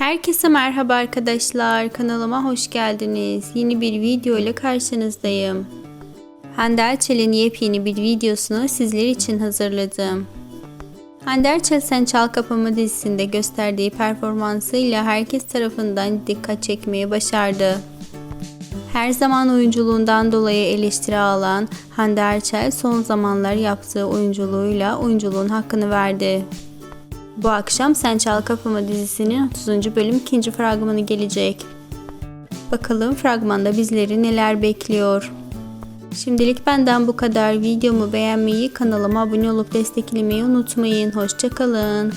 Herkese merhaba arkadaşlar. Kanalıma hoş geldiniz. Yeni bir video ile karşınızdayım. Hande Erçel'in yepyeni bir videosunu sizler için hazırladım. Hande Erçel Sen Çal Kapımı dizisinde gösterdiği performansıyla herkes tarafından dikkat çekmeyi başardı. Her zaman oyunculuğundan dolayı eleştiri alan Hande Erçel son zamanlar yaptığı oyunculuğuyla oyunculuğun hakkını verdi. Bu akşam Sen Çal Kapımı dizisinin 30. bölüm ikinci fragmanı gelecek. Bakalım fragmanda bizleri neler bekliyor. Şimdilik benden bu kadar. Videomu beğenmeyi, kanalıma abone olup desteklemeyi unutmayın. Hoşçakalın.